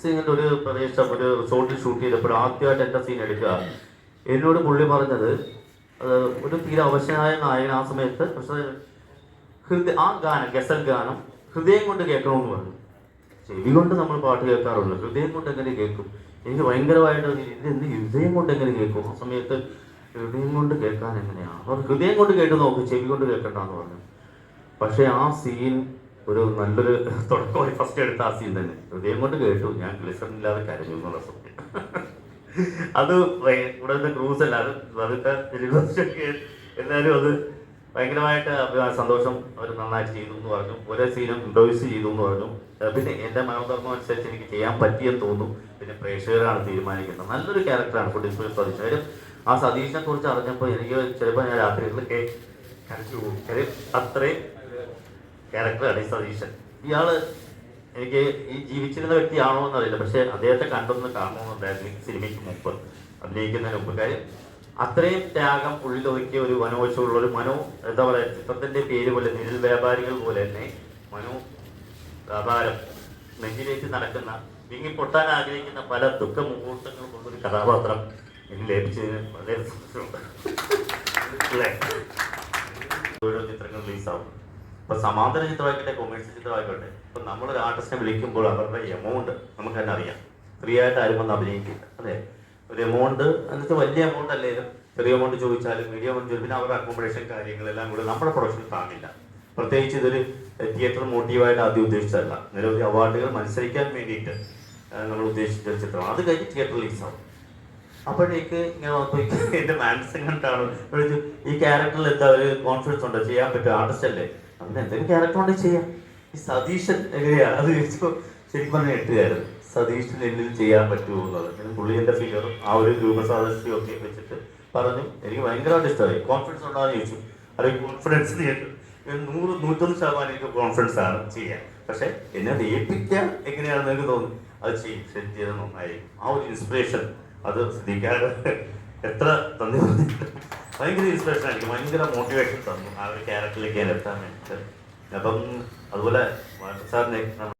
സീനിൽ ഒരു പ്രദേശം ഒരു റിസോർട്ടിൽ ഷൂട്ട് ചെയ്തപ്പോൾ ആദ്യമായിട്ട് എന്റെ സീൻ എടുക്കുക. എന്നോട് പുള്ളി പറഞ്ഞത് ഒരു തീരെ അവശനായ നായകൻ ആ സമയത്ത് പക്ഷേ ഹൃദയ ആ ഗാനം ഗസൽ ഗാനം ഹൃദയം കൊണ്ട് കേൾക്കണമെന്ന് പറഞ്ഞു. ചെവി കൊണ്ട് നമ്മൾ പാട്ട് കേൾക്കാറുണ്ട് ഹൃദയം കൊണ്ട് എങ്ങനെ കേൾക്കും? എനിക്ക് ഭയങ്കരമായിട്ട് ഇത് ഹൃദയം കൊണ്ട് എങ്ങനെ കേൾക്കും? ആ സമയത്ത് ഹൃദയം കൊണ്ട് കേൾക്കാൻ എങ്ങനെയാണ് അപ്പോൾ ഹൃദയം കൊണ്ട് കേട്ട് നോക്ക് ചെവി കൊണ്ട് കേൾക്കണ്ടെന്ന് പറഞ്ഞു. പക്ഷേ ആ സീൻ ഒരു നല്ലൊരു തുടക്കമായി ഫസ്റ്റ് എടുത്ത ആ സീൻ തന്നെ. ഹൃദയം കൊണ്ട് കേട്ടു. ഞാൻ ഗ്ലിസറിനില്ലാതെ കരഞ്ഞു എന്നുള്ള സത്യം. അത് ഇവിടുത്തെ ക്രൂസ് അല്ല. അത് അതൊക്കെ എല്ലാവരും അത് ഭയങ്കരമായിട്ട് സന്തോഷം അവർ നന്നായിട്ട് ചെയ്തു എന്ന് പറഞ്ഞു. ഒരേ സീനും ഇംപ്രവൈസ് ചെയ്തു എന്ന് പറഞ്ഞു. പിന്നെ എന്റെ മനോധർമ്മം അനുസരിച്ച് എനിക്ക് ചെയ്യാൻ പറ്റിയെന്ന് തോന്നുന്നു പിന്നെ പ്രേക്ഷകരാണ് തീരുമാനിക്കുന്നത്. നല്ലൊരു ക്യാരക്ടറാണ് ഫുഡ് സതീഷ് കാര്യം ആ സതീഷിനെ കുറിച്ച് അറിഞ്ഞപ്പോൾ എനിക്ക് ചിലപ്പോൾ ഞാൻ രാത്രികളിലൊക്കെ കരച്ചു പോകും. അത്രയും ക്യാരക്ടറാണ് ഈ സതീശൻ. ഇയാൾ എനിക്ക് ഈ ജീവിച്ചിരുന്ന വ്യക്തിയാണോ എന്നറിയില്ല. പക്ഷെ അദ്ദേഹത്തെ കണ്ടൊന്ന് കാണണമെന്നുണ്ടായിരുന്നു ഈ സിനിമയ്ക്ക് മുമ്പ് അഭിനയിക്കുന്നതിന് മുമ്പ്. കാര്യം അത്രയും ത്യാഗം ഉള്ളിലൊതുക്കിയ ഒരു മനോവശമുള്ള ഒരു മനോ എന്താ പറയുക ചിത്രത്തിന്റെ പേര് പോലെ നിഴൽ വ്യാപാരികൾ പോലെ തന്നെ മനോ വ്യാപാരം നെഞ്ചിലേക്ക് നടക്കുന്ന വിങ്ങി പൊട്ടാൻ ആഗ്രഹിക്കുന്ന പല ദുഃഖ മുഹൂർത്തങ്ങളും കൊണ്ടൊരു കഥാപാത്രം എനിക്ക് ലഭിച്ചതിന് വളരെ സന്തോഷമുണ്ട്. ഓരോ ചിത്രങ്ങൾ റിലീസാവും ഇപ്പൊ സമാന്തര ചിത്രമായിക്കോട്ടെ കൊമേഴ്സ്യൽ ചിത്രമായിക്കോട്ടെ ഇപ്പൊ നമ്മളൊരു ആർട്ടിസ്റ്റിനെ വിളിക്കുമ്പോൾ അവരുടെ എമൗണ്ട് നമുക്ക് തന്നെ അറിയാം. ഫ്രീ ആയിട്ട് ആരും വന്ന് അഭിനയിക്കില്ല അതെ ഒരു എമൗണ്ട് എന്നിട്ട് വലിയ എമൗണ്ട് അല്ലെങ്കിലും ചെറിയ എമൗണ്ട് ചോദിച്ചാലും മീഡിയ എമൗണ്ട് ചോദിച്ചാൽ പിന്നെ അവരുടെ അക്കോമഡേഷൻ കാര്യങ്ങളെല്ലാം കൂടെ നമ്മുടെ പ്രൊഡക്ഷൻ താങ്ങില്ല. പ്രത്യേകിച്ച് ഇതൊരു തിയേറ്റർ മോട്ടീവായിട്ട് ആദ്യം ഉദ്ദേശിച്ചതല്ല. നിരവധി അവാർഡുകൾ മത്സരിക്കാൻ വേണ്ടിയിട്ട് നമ്മൾ ഉദ്ദേശിച്ച ഒരു ചിത്രമാണ്. അത് കഴിഞ്ഞ് തിയേറ്റർ റിലീസാവും അപ്പോഴേക്ക് ഇങ്ങനെ വന്നപ്പോ എനിക്ക് എന്റെ മാനസികം കണ്ടാണ് ഈ ക്യാരക്ടറിൽ എന്താ ഒരു കോൺഫിഡൻസ് ഉണ്ടോ? ചെയ്യാൻ പറ്റും. ആർട്ടിസ്റ്റ് അല്ലേ? അതിന് എന്തെങ്കിലും ക്യാരക്ടർ ഉണ്ടെങ്കിൽ ചെയ്യാം? ഈ സതീശൻ എങ്ങനെയാ അത് ചോദിച്ചപ്പോ ശരിക്കും പറഞ്ഞ എട്ടുകാരൻ. സതീഷിന് എന്നിൽ ചെയ്യാൻ പറ്റുമോ എന്നുള്ളത് പിന്നെ പുള്ളി എന്റെ ഫിഗറും ആ ഒരു രൂപസാദൃശ്യം ഒക്കെ വെച്ചിട്ട് പറഞ്ഞു. എനിക്ക് ഭയങ്കരമായിട്ട് ഇഷ്ടമായി. കോൺഫിഡൻസ് ഉണ്ടോ എന്ന് ചോദിച്ചു അല്ലെങ്കിൽ കോൺഫിഡൻസ് ചെയ്യട്ടെ നൂറ് നൂറ്റൊന്ന് ശതമാനം എനിക്ക് കോൺഫിഡൻസ് ആണ് ചെയ്യാൻ. പക്ഷെ എന്നെ അത് ഏൽപ്പിക്കാൻ എങ്ങനെയാണെന്ന് എനിക്ക് തോന്നുന്നു അത് ചെയ്യും. ശരി ചെയ്ത് നന്നായി ആ ഒരു ഇൻസ്പിറേഷൻ അത് ശ്രദ്ധിക്കാതെ എത്ര നന്ദി ഭയങ്കര ഇൻസ്പിറേഷൻ ആയിരിക്കും. ഭയങ്കര മോട്ടിവേഷൻ തന്നു. ആ ഒരു ക്യാരക്ടറിലേക്ക് ഞാൻ എത്താൻ വേണ്ടിയിട്ട്. അപ്പം അതുപോലെ സാറിനെ